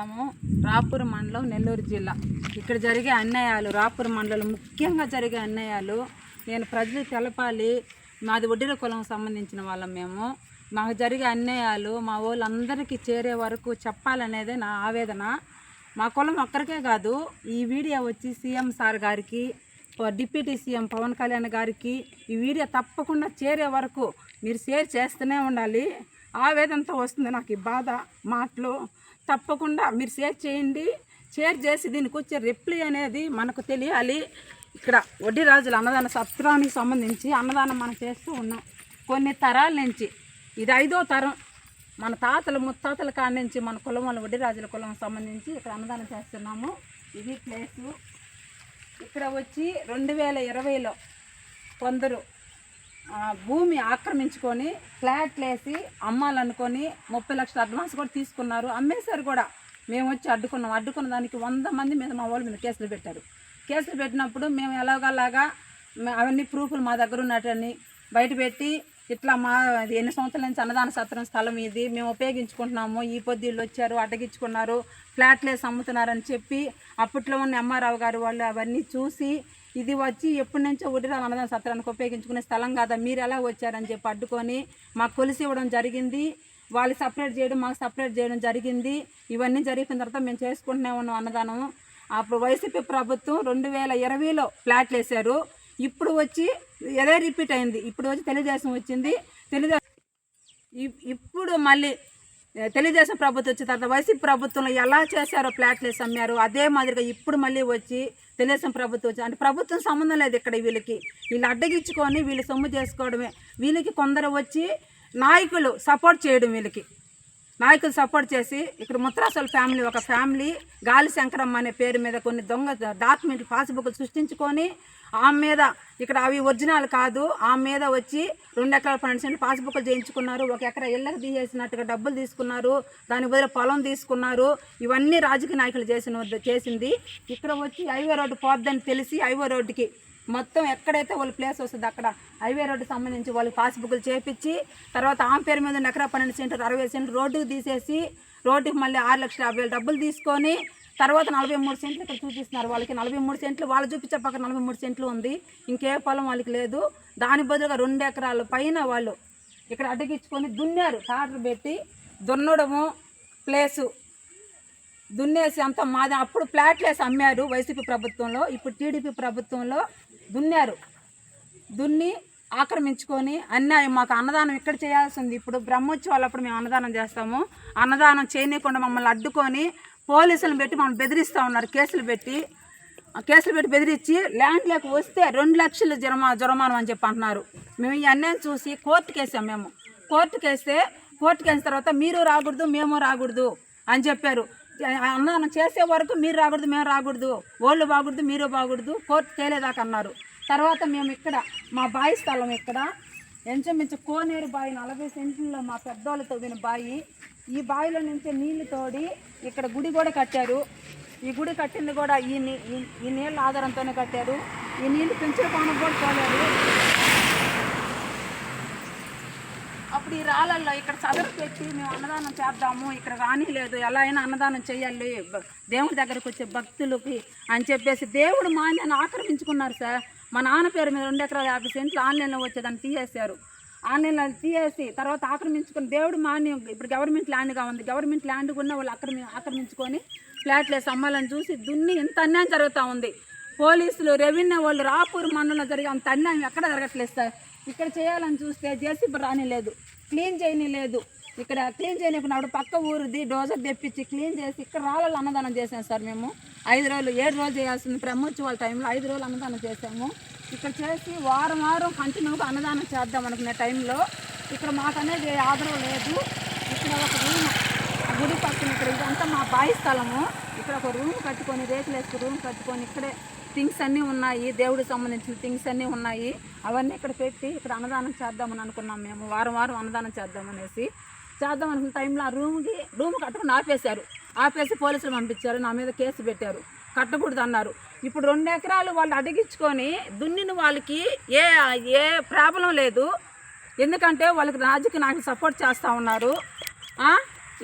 వచ్చాము రాపూర్ మండలం నెల్లూరు జిల్లా. ఇక్కడ జరిగే అన్యాయాలు రాపూర్ మండలం ముఖ్యంగా జరిగే అన్యాయాలు నేను ప్రజలకు తెలపాలి. మాది ఒడ్డిర కులం సంబంధించిన వాళ్ళం మేము. మాకు జరిగే అన్యాయాలు మా వాళ్ళందరికీ చేరే వరకు చెప్పాలనేదే నా ఆవేదన. మా కులం ఒక్కరికే కాదు ఈ వీడియో వచ్చి సీఎం సార్ గారికి డిప్యూటీ సీఎం పవన్ కళ్యాణ్ గారికి ఈ వీడియో తప్పకుండా చేరే వరకు మీరు షేర్ చేస్తూనే ఉండాలి. ఆవేదనతో వస్తుంది నాకు ఈ బాధ మాటలు. తప్పకుండా మీరు షేర్ చేయండి. షేర్ చేసి దీనికి వచ్చే రిప్లై అనేది మనకు తెలియాలి. ఇక్కడ వడ్డీ రాజుల అన్నదాన సత్రానికి సంబంధించి అన్నదానం మనం చేస్తూ ఉన్నాం. కొన్ని తరాల నుంచి ఇది ఐదో తరం మన తాతలు ముత్తాతల కాడ నుంచి మన కులం వాళ్ళ వడ్డీ రాజుల కులం సంబంధించి ఇక్కడ అన్నదానం చేస్తున్నాము. ఇది ప్లేసు ఇక్కడ వచ్చి రెండు వేల ఇరవైలో కొందరు భూమి ఆక్రమించుకొని ఫ్లాట్లు వేసి అమ్మాలనుకొని ముప్పై లక్షల అడ్వాన్స్ కూడా తీసుకున్నారు. అమ్మేశారు కూడా. మేము వచ్చి అడ్డుకున్నాం. అడ్డుకున్న దానికి వంద మంది మీద మా వాళ్ళ మీద కేసులు పెట్టారు. కేసులు పెట్టినప్పుడు మేము ఎలాగలాగా అవన్నీ ప్రూఫ్లు మా దగ్గర ఉన్నట్టని బయట పెట్టి ఇట్లా మా ఎన్ని సంవత్సరాల నుంచి అన్నదాన సత్రం స్థలం ఇది మేము ఉపయోగించుకుంటున్నాము. ఈ పొద్దుళ్ళు వచ్చారు అడ్డగించుకున్నారు ఫ్లాట్లు వేసి అమ్ముతున్నారని చెప్పి అప్పట్లో ఉన్న ఎంఆర్ఆవు గారు వాళ్ళు అవన్నీ చూసి ఇది వచ్చి ఎప్పటి నుంచో ఉడిరాల అన్నదాన సత్రానికి ఉపయోగించుకునే స్థలం కాదా? మీరు ఎలా వచ్చారని చెప్పి అడ్డుకొని మాకు కొలిసి ఇవ్వడం జరిగింది. వాళ్ళు సపరేట్ చేయడం మాకు సపరేట్ చేయడం జరిగింది. ఇవన్నీ జరిగిన తర్వాత మేము చేసుకుంటూనే ఉన్నాం అన్నదానం. అప్పుడు వైసీపీ ప్రభుత్వం రెండు వేల ఇరవైలో ఫ్లాట్లు వేశారు. ఇప్పుడు వచ్చి అదే రిపీట్ అయింది. ఇప్పుడు వచ్చి తెలుగుదేశం వచ్చింది. తెలుగుదేశం ఇప్పుడు మళ్ళీ తెలుగుదేశం ప్రభుత్వం వచ్చిన తర్వాత వైసీపీ ప్రభుత్వంలో ఎలా చేశారో ఫ్లాట్లు అమ్మారు అదే మాదిరిగా ఇప్పుడు మళ్ళీ వచ్చి తెలుగుదేశం ప్రభుత్వం వచ్చి అంటే ప్రభుత్వం సంబంధం లేదు ఇక్కడ వీళ్ళకి. వీళ్ళు అడ్డగించుకొని వీళ్ళు సొమ్ము చేసుకోవడమే. వీళ్ళకి కొందరు వచ్చి నాయకులు సపోర్ట్ చేయడం వీళ్ళకి. నాయకులు సపోర్ట్ చేసి ఇక్కడ ముత్రాసల ఫ్యామిలీ ఒక ఫ్యామిలీ గాలి శంకరమ్మ అనే పేరు మీద కొన్ని దొంగ డాక్యుమెంట్ పాస్బుక్లు సృష్టించుకొని ఆమె మీద ఇక్కడ అవి ఒరిజినల్ కాదు ఆమె మీద వచ్చి రెండు ఎకరాల పన్నెండు సెంట్లు పాస్బుక్లు చేయించుకున్నారు. ఒక ఎకరా ఇళ్ళకి తీసేసినట్టుగా డబ్బులు తీసుకున్నారు. దాని బదులు పొలం తీసుకున్నారు. ఇవన్నీ రాజకీయ నాయకులు చేసిన చేసింది. ఇక్కడ వచ్చి హైవే రోడ్డు పోద్దని తెలిసి హైవే రోడ్డుకి మొత్తం ఎక్కడైతే వాళ్ళు ప్లేస్ వస్తుంది అక్కడ హైవే రోడ్డు సంబంధించి వాళ్ళు పాస్బుక్లు చేపించి తర్వాత ఆమె పేరు మీద ఎకరా పన్నెండు సెంటర్ అరవై సెంటర్ రోడ్డుకు తీసేసి రోడ్డుకి మళ్ళీ ఆరు లక్షల యాభై వేలు డబ్బులు తీసుకొని తర్వాత నలభై మూడు సెంట్లు ఇక్కడ చూపిస్తున్నారు వాళ్ళకి. నలభై మూడు సెంట్లు వాళ్ళు చూపించే పక్కన నలభై మూడు సెంట్లు ఉంది. ఇంకే పొలం వాళ్ళకి లేదు. దాని బదులుగా రెండు ఎకరాల పైన వాళ్ళు ఇక్కడ అడ్డగించుకొని దున్నారు. టాటర్ పెట్టి దున్నడము ప్లేసు దున్నేసి అంతా మాది. అప్పుడు ఫ్లాట్లు వేసి అమ్మారు వైసీపీ ప్రభుత్వంలో. ఇప్పుడు టీడీపీ ప్రభుత్వంలో దున్నారు. దున్ని ఆక్రమించుకొని అన్యాయం మాకు అన్నదానం ఇక్కడ చేయాల్సింది ఇప్పుడు బ్రహ్మోత్సవాలు అప్పుడు మేము అన్నదానం చేస్తాము. అన్నదానం చేయనీయకుండా మమ్మల్ని అడ్డుకొని పోలీసులను పెట్టి మనం బెదిరిస్తూ ఉన్నారు కేసులు పెట్టి. కేసులు పెట్టి బెదిరించి ల్యాండ్ లేక వస్తే రెండు లక్షలు జరమా జురమానం అని చెప్పి అంటున్నారు. మేము ఈ అన్యాయం చూసి కోర్టుకి వేసాం మేము. కోర్టుకి వేస్తే కోర్టుకి వేసిన తర్వాత మీరు రాకూడదు మేము రాకూడదు అని చెప్పారు. అన్నదానం చేసే వరకు మీరు రాకూడదు మేము రాకూడదు. వాళ్ళు బాగూడదు మీరు బాగూడదు. కోర్టు తేలేదాకన్నారు తర్వాత మేము ఇక్కడ మా బాయి స్థలం ఇక్కడ ఎంచమించు కోనేరు బావి నలభై సెంట్లలో మా పెద్దోళ్ళు తవ్విన బావి ఈ బావిలో నుంచి నీళ్ళు తోడి ఇక్కడ గుడి కూడా కట్టారు. ఈ గుడి కట్టింది కూడా ఈ ఈ- ఈ నీళ్ళ ఆధారంతోనే కట్టారు. ఈ నీళ్ళు పెంచిన కోణం కూడా పోలేదు అప్పుడు ఈ రాళ్ళల్లో ఇక్కడ చదువు పెట్టి మేము అన్నదానం చేద్దాము. ఇక్కడ రాని లేదు ఎలా అయినా అన్నదానం చేయాలి. దేవుడి దగ్గరకు వచ్చే భక్తులకి అని చెప్పేసి దేవుడు మాన్యాన్ని ఆక్రమించుకున్నారు సార్. మా నాన్న పేరు మీద రెండు ఎకరాల యాభై సెంట్లు ఆన్లైన్లో వచ్చేదాన్ని తీసేశారు. ఆన్లైన్లో తీసేసి తర్వాత ఆక్రమించుకుని దేవుడు మాన్యం ఇప్పుడు గవర్నమెంట్ ల్యాండ్గా ఉంది. గవర్నమెంట్ ల్యాండ్ ఉన్న వాళ్ళు ఆక్రమి ఆక్రమించుకొని ఫ్లాట్లు వేసి అమ్మాలని చూసి దున్ని ఇంత అన్యాయం జరుగుతూ ఉంది. పోలీసులు రెవెన్యూ వాళ్ళు రాపూర్ మండలంలో జరిగే అంత అన్యాయం ఎక్కడ జరగట్లేదు సార్. ఇక్కడ చేయాలని చూస్తే జేసీబీ రాని లేదు క్లీన్ చేయని లేదు ఇక్కడ క్లీన్ చేయనికున్నప్పుడు పక్క ఊరిది డోజర్ తెప్పించి క్లీన్ చేసి ఇక్కడ రాళ్ళు అన్నదానం చేసాం సార్ మేము. ఐదు రోజులు ఏడు రోజులు చేయాల్సింది బ్రహ్మోత్సవాల టైంలో ఐదు రోజులు అన్నదానం చేసాము ఇక్కడ చేసి వారం వారం కంటిన్యూగా అన్నదానం చేద్దాం అనుకునే టైంలో ఇక్కడ మాకు అనేది ఆదరవ లేదు. ఇక్కడ ఒక రూమ్ గుడి పక్కన ఇక్కడ ఇదంతా మా బాయి స్థలము. ఇక్కడ ఒక రూమ్ కట్టుకొని రేకులు వేసుకుని రూమ్ కట్టుకొని ఇక్కడే థింగ్స్ అన్నీ ఉన్నాయి. దేవుడికి సంబంధించిన థింగ్స్ అన్నీ ఉన్నాయి. అవన్నీ ఇక్కడ పెట్టి ఇక్కడ అన్నదానం చేద్దామని అనుకున్నాం మేము. వారం వారం అన్నదానం చేద్దామనేసి చేద్దాం అనుకున్న టైంలో ఆ రూమ్కి రూమ్ కట్టుకుని ఆపేశారు. ఆపేసి పోలీసులు పంపించారు నా మీద కేసు పెట్టారు. కట్టకూడదు అన్నారు. ఇప్పుడు రెండు ఎకరాలు వాళ్ళు అడిగించుకొని దున్నిన వాళ్ళకి ఏ ఏ ప్రాబ్లం లేదు. ఎందుకంటే వాళ్ళకి రాజుకి నాకు సపోర్ట్ చేస్తూ ఉన్నారు.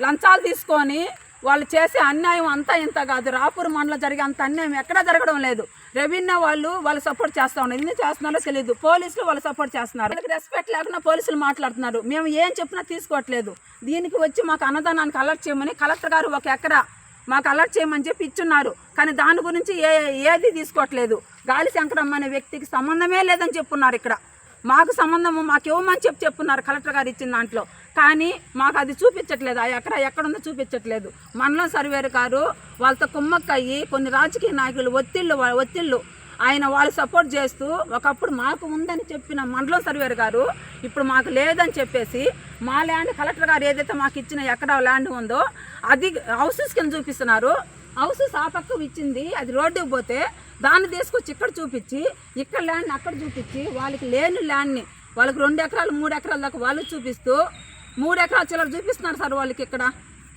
లంచాలు తీసుకొని వాళ్ళు చేసే అన్యాయం అంతా ఇంత కాదు. రాపూర్ మండలం జరిగే అంత అన్యాయం ఎక్కడా జరగడం లేదు. రెవెన్యూ వాళ్ళు వాళ్ళు సపోర్ట్ చేస్తా ఉన్నారు. ఎందుకు చేస్తున్నారో తెలియదు. పోలీసులు వాళ్ళు సపోర్ట్ చేస్తున్నారు. వాళ్ళకి రెస్పెక్ట్ లేకుండా పోలీసులు మాట్లాడుతున్నారు. మేము ఏం చెప్పినా తీసుకోవట్లేదు. దీనికి వచ్చి మాకు అన్నదానానికి అలర్ట్ చేయమని కలెక్టర్ గారు ఒక ఎకరా మాకు అలర్ట్ చేయమని చెప్పి ఇచ్చున్నారు. కానీ దాని గురించి ఏ ఏది తీసుకోవట్లేదు. గాలి శంకరమ్మ అనే వ్యక్తికి సంబంధమే లేదని చెప్పున్నారు ఇక్కడ. మాకు సంబంధము మాకు ఇవ్వమని చెప్పి చెప్పున్నారు కలెక్టర్ గారు ఇచ్చిన దాంట్లో. కానీ మాకు అది చూపించట్లేదు. ఆ ఎక్కడ ఎక్కడుందో చూపించట్లేదు. మండలం సర్వేరు గారు వాళ్ళతో కుమ్మక్కయ్యి కొన్ని రాజకీయ నాయకులు ఒత్తిళ్ళు ఒత్తిళ్ళు ఆయన వాళ్ళు సపోర్ట్ చేస్తూ ఒకప్పుడు మాకు ఉందని చెప్పిన మండలం సర్వేరు గారు ఇప్పుడు మాకు లేదని చెప్పేసి మా ల్యాండ్ కలెక్టర్ గారు ఏదైతే మాకు ఇచ్చిన ఎక్కడ ల్యాండ్ ఉందో అది హౌసెస్ కింద చూపిస్తున్నారు. హౌసెస్ ఆ పక్క ఇచ్చింది. అది రోడ్డుకి పోతే దాన్ని తీసుకొచ్చి ఇక్కడ చూపించి ఇక్కడ ల్యాండ్ అక్కడ చూపించి వాళ్ళకి లేని ల్యాండ్ని వాళ్ళకి రెండు ఎకరాలు మూడు ఎకరాల దాకా వాళ్ళు చూపిస్తూ మూడు ఎకరాలు చిల్లర చూపిస్తున్నారు సార్ వాళ్ళకి ఇక్కడ.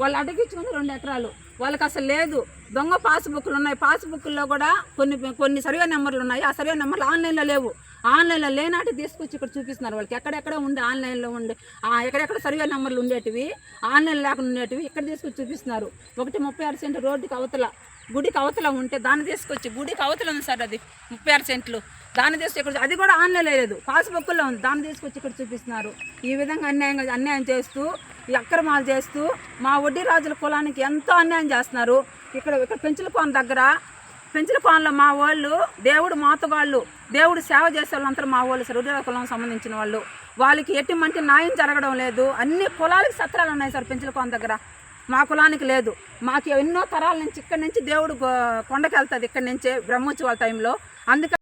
వాళ్ళు అడిగించుకుని రెండు ఎకరాలు. వాళ్ళకి అసలు లేదు. దొంగ పాస్బుక్లు ఉన్నాయి. పాస్బుక్లో కూడా కొన్ని కొన్ని సర్వే నెంబర్లు ఉన్నాయి. ఆ సర్వే నెంబర్లు ఆన్లైన్లో లేవు. ఆన్లైన్లో లేనాటి తీసుకొచ్చి ఇక్కడ చూపిస్తున్నారు వాళ్ళకి. ఎక్కడెక్కడ ఉండి ఆన్లైన్లో ఉండి ఆ, ఎక్కడెక్కడ సర్వే నెంబర్లు ఉండేటివి ఆన్లైన్ లేకుండా ఉండేటివి ఇక్కడ తీసుకొచ్చి చూపిస్తున్నారు. ఒకటి ముప్పై ఆరు సెంటు రోడ్డుకి అవతల. గుడికి అవతల ఉంటే దాన్ని తీసుకొచ్చి గుడికి అవతల ఉంది సార్ అది ముప్పై ఆరు సెంట్లు. దాన్ని తీసుకొచ్చి ఇక్కడ అది కూడా ఆన్లైన్ లేదు. పాస్బుక్లో ఉంది. దాన్ని తీసుకొచ్చి ఇక్కడ చూపిస్తున్నారు. ఈ విధంగా అన్యాయంగా అన్యాయం చేస్తూ ఈ అక్రమాలు చేస్తూ మా వడ్డీ రాజుల కులానికి ఎంతో అన్యాయం చేస్తున్నారు. ఇక్కడ ఇక్కడ పెంచుల కోన దగ్గర పెంచుల కోనలో మా వాళ్ళు దేవుడు మాతగాళ్ళు దేవుడు సేవ చేసే వాళ్ళంతా మా వాళ్ళు సార్. వడ్డీ కులం సంబంధించిన వాళ్ళు. వాళ్ళకి ఎటువంటి న్యాయం జరగడం లేదు. అన్ని కులాలకి సత్రాలు ఉన్నాయి సార్ పెంచుల కోన దగ్గర. మా కులానికి లేదు. మాకు ఎన్నో తరాల నుంచి ఇక్కడి నుంచి దేవుడు కొండకెళ్తుంది ఇక్కడి నుంచే బ్రహ్మోత్సవాల టైంలో అందుకని